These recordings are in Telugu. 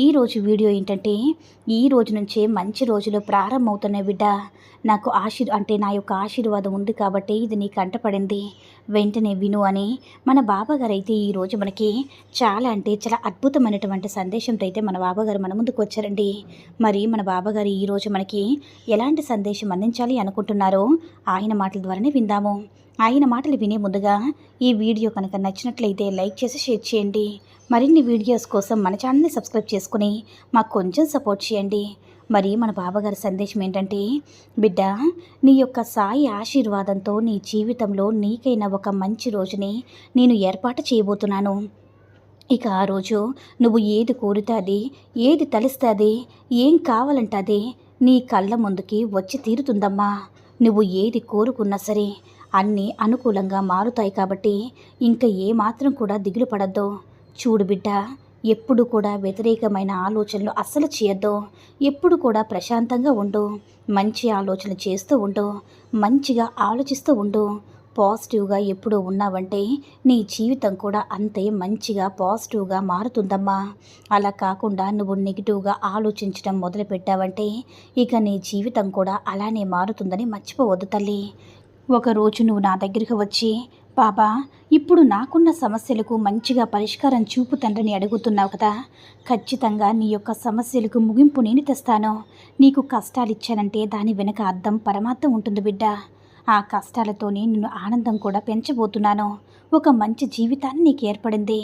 ఈరోజు వీడియో ఏంటంటే ఈ రోజు నుంచే మంచి రోజులు ప్రారంభమవుతున్నాయి బిడ్డ. నాకు ఆశీర్ అంటే నా యొక్క ఆశీర్వాదం ఉంది కాబట్టి ఇది నీకు అంటపడింది. వెంటనే విను అని మన బాబాగారు అయితే ఈరోజు మనకి చాలా అంటే చాలా అద్భుతమైనటువంటి సందేశంతో అయితే మన బాబాగారు మన ముందుకు వచ్చారండి. మరి మన బాబాగారు ఈరోజు మనకి ఎలాంటి సందేశం అందించాలి అనుకుంటున్నారో ఆయన మాటల ద్వారానే విందాము. ఆయన మాటలు వినే ముందుగా ఈ వీడియో కనుక నచ్చినట్లయితే లైక్ చేసి షేర్ చేయండి. మరిన్ని వీడియోస్ కోసం మన ఛానల్ని సబ్స్క్రైబ్ చేసుకుని మాకు కొంచెం సపోర్ట్ చేయండి. మరి మన బాబాగారి సందేశం ఏంటంటే బిడ్డ నీ యొక్క సాయి ఆశీర్వాదంతో నీ జీవితంలో నీకైన ఒక మంచి రోజుని నేను ఏర్పాటు చేయబోతున్నాను. ఇక ఆ రోజు నువ్వు ఏది కోరుతాది ఏది తలుస్తుంది ఏం కావాలంటే అది నీ కళ్ళ ముందుకి వచ్చి తీరుతుందమ్మా. నువ్వు ఏది కోరుకున్నా సరే అన్నీ అనుకూలంగా మారుతాయి కాబట్టి ఇంకా ఏమాత్రం కూడా దిగులు పడద్దు. చూడు బిడ్డ ఎప్పుడు కూడా వ్యతిరేకమైన ఆలోచనలు అస్సలు చేయొద్దు. ఎప్పుడు కూడా ప్రశాంతంగా ఉండు. మంచి ఆలోచన చేస్తూ ఉండు. మంచిగా ఆలోచిస్తూ ఉండు. పాజిటివ్గా ఎప్పుడు ఉన్నావంటే నీ జీవితం కూడా అంతే మంచిగా పాజిటివ్గా మారుతుందమ్మా. అలా కాకుండా నువ్వు నెగిటివ్గా ఆలోచించడం మొదలుపెట్టావంటే ఇక నీ జీవితం కూడా అలానే మారుతుందని మర్చిపోవద్దు తల్లి. ఒకరోజు నువ్వు నా దగ్గరికి వచ్చి బాబా ఇప్పుడు నాకున్న సమస్యలకు మంచిగా పరిష్కారం చూపు తండ్రిని అడుగుతున్నావు కదా. ఖచ్చితంగా నీ యొక్క సమస్యలకు ముగింపు నేను తెస్తాను. నీకు కష్టాలు ఇచ్చానంటే దాని వెనక అర్థం పరమార్థం ఉంటుంది బిడ్డ. ఆ కష్టాలతోనే నిన్ను ఆనందం కూడా పెంచబోతున్నాను. ఒక మంచి జీవితాన్ని నీకు ఏర్పడింది.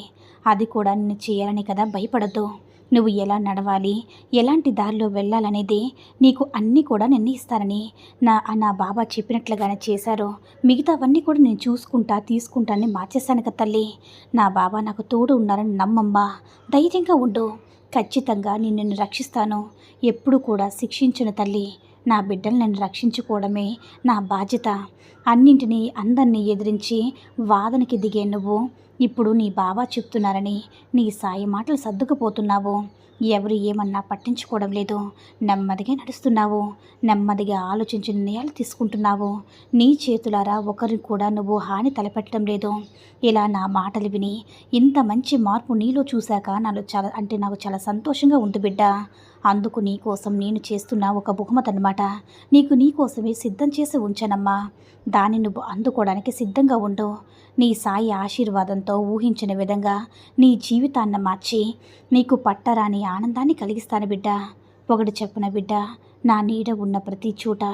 అది కూడా నిన్ను చేయాలని కదా భయపడద్దు. నువ్వు ఎలా నడవాలి? ఎలాంటి దారిలో వెళ్ళాలనేది నీకు అన్నీ కూడా నిర్ణయిస్తానని నా నా బాబా చెప్పినట్లుగానే చేశారు. మిగతావన్నీ కూడా నేను చూసుకుంటా తీసుకుంటానని మార్చేశాను కదా తల్లి. నా బాబా నాకు తోడు ఉన్నారని నమ్మమ్మా. ధైర్యంగా ఉండు. ఖచ్చితంగా నేను నిన్ను రక్షిస్తాను. ఎప్పుడు కూడా శిక్షించిన తల్లి. నా బిడ్డను నన్ను రక్షించుకోవడమే నా బాధ్యత. అన్నింటినీ అందరినీ ఎదిరించి వాదనకి దిగే నువ్వు ఇప్పుడు నీ బావ చెప్తున్నారని నీ సాయి మాటలు సర్దుకుపోతున్నావు. ఎవరు ఏమన్నా పట్టించుకోవడం లేదు. నెమ్మదిగా నడుస్తున్నావు. నెమ్మదిగా ఆలోచించి నిర్ణయాలు తీసుకుంటున్నావు. నీ చేతులారా ఒకరికి కూడా నువ్వు హాని తలపెట్టడం లేదు. ఇలా నా మాటలు విని ఇంత మంచి మార్పు నీలో చూశాక నాలో చాలా అంటే నాకు చాలా సంతోషంగా ఉంది బిడ్డ. అందుకు నీకోసం నేను చేస్తున్న ఒక బహుమతి నీకు నీకోసమే సిద్ధం చేసి ఉంచానమ్మా. దాన్ని నువ్వు అందుకోవడానికి సిద్ధంగా ఉండు. నీ సాయి ఆశీర్వాదంతో ఊహించిన విధంగా నీ జీవితాన్ని మార్చి నీకు పట్టరాని ఆనందాన్ని కలిగిస్తాను బిడ్డ. ఒకటి చెప్పిన బిడ్డ నా నీడ ఉన్న ప్రతి చోట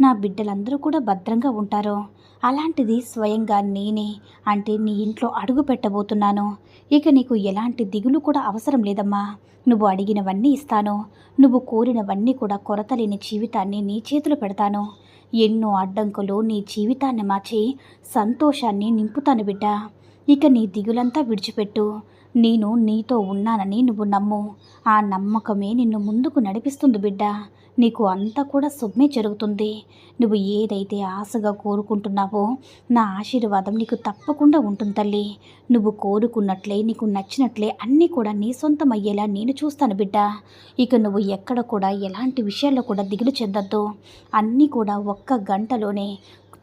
నా బిడ్డలందరూ కూడా భద్రంగా ఉంటారు. అలాంటిది స్వయంగా నేనే అంటే నీ ఇంట్లో అడుగు పెట్టబోతున్నాను. ఇక నీకు ఎలాంటి దిగులు కూడా అవసరం లేదమ్మా. నువ్వు అడిగినవన్నీ ఇస్తాను. నువ్వు కోరినవన్నీ కూడా కొరత లేని జీవితాన్ని నీ చేతులు పెడతాను. ఎన్నో అడ్డంకులు నీ జీవితాన్ని మార్చి సంతోషాన్ని నింపుతాను బిడ్డ. ఇక నీ దిగులంతా విడిచిపెట్టు. నేను నీతో ఉన్నానని నువ్వు నమ్ము. ఆ నమ్మకమే నిన్ను ముందుకు నడిపిస్తుంది బిడ్డ. నీకు అంతా కూడా శుభమే జరుగుతుంది. నువ్వు ఏదైతే ఆశగా కోరుకుంటున్నావో నా ఆశీర్వాదం నీకు తప్పకుండా ఉంటుంది తల్లి. నువ్వు కోరుకున్నట్లే నీకు నచ్చినట్లే అన్నీ కూడా నీ సొంతం అయ్యేలా నేను చూస్తాను బిడ్డ. ఇక నువ్వు ఎక్కడ కూడా ఎలాంటి విషయాల్లో కూడా దిగులు చెందొద్దు. అన్నీ కూడా ఒక్క గంటలోనే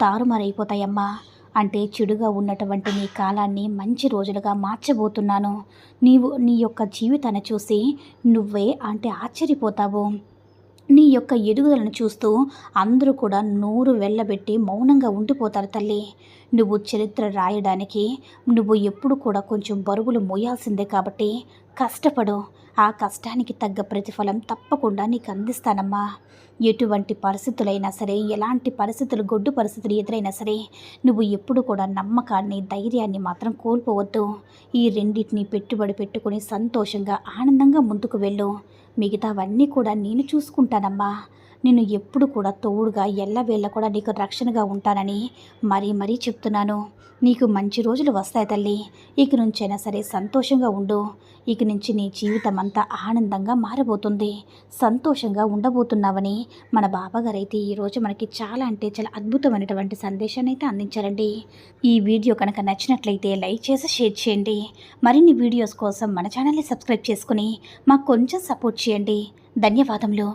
తారుమారైపోతాయమ్మా. అంటే చెడుగా ఉన్నటువంటి నీ కాలాన్ని మంచి రోజులుగా మార్చబోతున్నాను. నీవు నీ యొక్క జీవితాన్ని చూసి నువ్వే అంటే ఆశ్చర్యపోతావు. నీ యొక్క ఎదుగుదలను చూస్తూ అందరూ కూడా నోరు వెళ్ళబెట్టి మౌనంగా ఉండిపోతారు తల్లి. నువ్వు చరిత్ర రాయడానికి నువ్వు ఎప్పుడు కూడా కొంచెం బరువులు మోయాల్సిందే కాబట్టి కష్టపడు. ఆ కష్టానికి తగ్గ ప్రతిఫలం తప్పకుండా నీకు అందిస్తానమ్మా. ఎటువంటి పరిస్థితులైనా సరే ఎలాంటి పరిస్థితులు గొడ్డు పరిస్థితులు ఎదురైనా సరే నువ్వు ఎప్పుడు కూడా నమ్మకాన్ని ధైర్యాన్ని మాత్రం కోల్పోవద్దు. ఈ రెండింటిని పెట్టుబడి పెట్టుకుని సంతోషంగా ఆనందంగా ముందుకు వెళ్ళు. మిగతావన్నీ కూడా నేను చూసుకుంటానమ్మా. నిన్ను ఎప్పుడు కూడా తోడుగా ఎల్లవేళ్ళ కూడా నీకు రక్షణగా ఉంటానని మరీ మరీ చెప్తున్నాను. నీకు మంచి రోజులు వస్తాయి తల్లి. ఇక నుంచైనా సరే సంతోషంగా ఉండు. ఇక నుంచి నీ జీవితం అంతా ఆనందంగా మారబోతుంది. సంతోషంగా ఉండబోతున్నావని మన బాబాగారు అయితే ఈరోజు మనకి చాలా అంటే చాలా అద్భుతమైనటువంటి సందేశాన్ని అయితే అందించారండి. ఈ వీడియో కనుక నచ్చినట్లయితే లైక్ చేసి షేర్ చేయండి. మరిన్ని వీడియోస్ కోసం మన ఛానల్ని సబ్స్క్రైబ్ చేసుకుని మాకు కొంచెం సపోర్ట్ చేయండి. ధన్యవాదములు.